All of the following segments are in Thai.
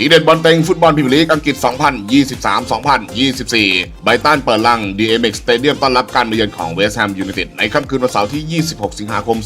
ทีเด็ดบอลเต็งฟุตบอลพรีเมียร์ลีกอังกฤษ 2023-2024 ไบตันเปิดลัง DMX Stadium ต้อนรับการมาเยือนของเวสต์แฮมยูไนเต็ดในค่ำคืนวันเสาร์ที่ 26 สิงหาคม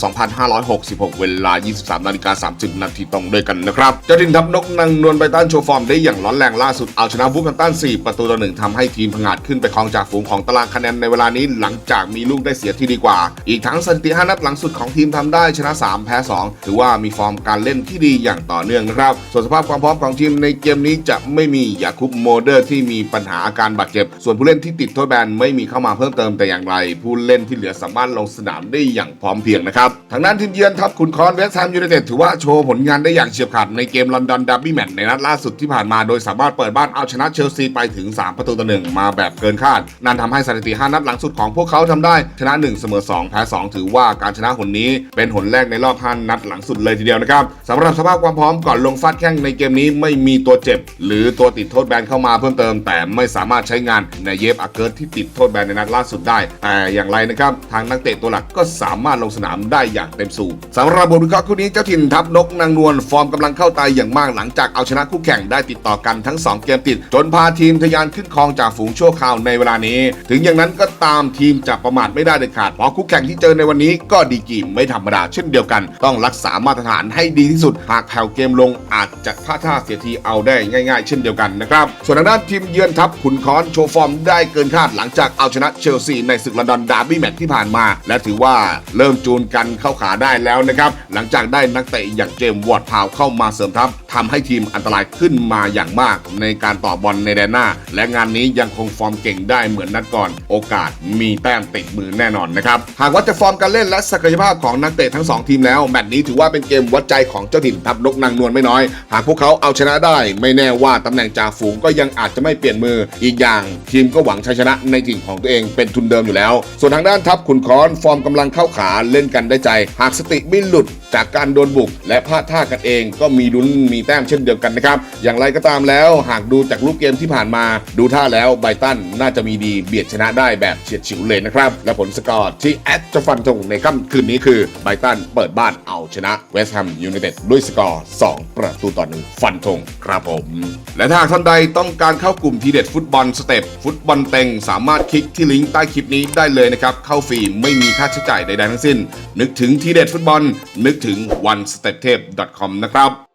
2566 เวลา 23นาฬิกา30 นาทีตรงด้วยกันนะครับเจ้าถิ่นทัพนกนางนวลไบตันโชว์ฟอร์มได้อย่างร้อนแรงล่าสุดเอาชนะวูฟแฮมตัน 4 ประตูต่อหนึ่งทำให้ทีมผงาดขึ้นไปครองจากฝูงของตารางคะแนนในเวลานี้หลังจากมีลูกได้เสียที่ดีกว่า อีกทั้งสถิติ 5 นัดหลังสุดของทีมทำได้ชนะ 3 แพ้ 2 ถือว่ามีฟอร์มการเล่นที่ดีอย่างต่อเนื่องนะครับส่วนสภาพความพร้อมของทีมในเกมนี้จะไม่มียาคุปโมเดอร์ที่มีปัญหาอาการบาดเจ็บ ส่วนผู้เล่นที่ติดโทษแบนไม่มีเข้ามาเพิ่มเติมแต่อย่างไร ผู้เล่นที่เหลือสามารถลงสนามได้อย่างพร้อมเพียงนะครับทางด้านทีมเยือนทัพขุนคอนเวสต์แฮมยูไนเต็ดถือว่าโชว์ผลงานได้อย่างเฉียบขาดในเกมลอนดอนดับบี้แมตช์ในนัดล่าสุดที่ผ่านมาโดยสามารถเปิดบ้านเอาชนะเชลซีไปถึง 3 ประตูต่อหนึ่งมาแบบเกินคาด นั่นทำให้สถิติ 5 นัดหลังสุดของพวกเขาทำได้ ชนะ 1 เสมอ 2 แพ้ 2 ถือว่าการชนะหนนี้เป็นหนแรกในรอบ 5 นัดหลังสุดเลยทีเดียวนะครับสำหรับสภาพความพร้อมก่อนลงฟาดแข้งในเกมนี้ไม่มีีตัวเจ็บ หรือตัวติดโทษแบนเข้ามาเพิ่มเติม แต่ไม่สามารถใช้งานในเยฟอาเกิร์ตที่ติดโทษแบนในนัดล่าสุดได้ แต่อย่างไรนะครับทางนักเตะตัวหลักก็สามารถลงสนามได้อย่างเต็มสูบสำหรับบทวิเคราะห์คู่นี้เจ้าถิ่นทัพนกนางนวลฟอร์มกำลังเข้าตายอย่างมากหลังจากเอาชนะคู่แข่งได้ติดต่อกันทั้ง 2 เกมติด จนพาทีมทะยานขึ้นครองจากฝูงชั่วคราวในเวลานี้ ถึงอย่างนั้นก็ตามทีมจะประมาทไม่ได้เด็ดขาดเพราะคู่แข่งที่เจอในวันนี้ก็ดีกีไม่ธรรมดาเช่นเดียวกัน ต้องรักษามาตรฐานให้ดีที่สุด หากแผ่วเกมลงอาจจะพลาดท่าเสียทีเอาได้ง่ายๆ เช่นเดียวกันนะครับ ส่วนทางด้านทีมเยือนทัพขุนค้อนโชว์ฟอร์มได้เกินคาดหลังจากเอาชนะเชลซีในศึกลอนดอนดาร์บี้แมตช์ที่ผ่านมา และถือว่าเริ่มจูนกันเข้าขาได้แล้วนะครับ หลังจากได้นักเตะอย่างเจมส์วอร์ดพาวเข้ามาเสริมทัพทำให้ทีมอันตรายขึ้นมาอย่างมาก ในการต่อบอลในแดนหน้า และงานนี้ยังคงฟอร์มเก่งได้เหมือนนัดก่อน โอกาสมีแต้มติดมือแน่นอนนะครับ หากว่าจะฟอร์มการเล่นและศักยภาพของนักเตะทั้งสองทีมแล้วแมตช์นี้ถือว่าเป็นเกมวัดใจของเจ้าถิ่นทัพนกนางนวลไม่น้อย หากพวกเขาเอาชนะได้ไม่แน่ว่าตำแหน่งจ่าฝูงก็ยังอาจจะไม่เปลี่ยนมืออีกอย่าง ทีมก็หวังชัยชนะในถิ่นของตัวเองเป็นทุนเดิมอยู่แล้ว ส่วนทางด้านทัพขุนค้อนฟอร์มกำลังเข้าขาเล่นกันได้ใจ หากสติไม่หลุดจากการโดนบุก และพลาดท่ากันเองก็มีลุ้นมีแต้มเช่นเดียวกันนะครับ อย่างไรก็ตามแล้ว หากดูจากรูปเกมที่ผ่านมา ดูท่าแล้วไบตันน่าจะมีดีเบียดชนะได้แบบเฉียดฉิวเลยนะครับ และผลสกอร์ที่แอดจะฟันธงในค่ำคืนนี้คือไบตันเปิดบ้านเอาชนะเวสต์แฮมยูไนเต็ดด้วยสกอร์ 2 ประตูต่อหนึ่งฟันธงครับผม และถ้าหากท่านใดต้องการเข้ากลุ่มทีเด็ดฟุตบอลสเต็ปฟุตบอลเต็ง สามารถคลิกที่ลิงก์ใต้คลิปนี้ได้เลยนะครับ เข้าฟรีไม่มีค่าใช้จ่ายใดๆทั้งสิ้น นึกถึงทีเด็ดฟุตบอล นึกถึง one step tape com นะครับ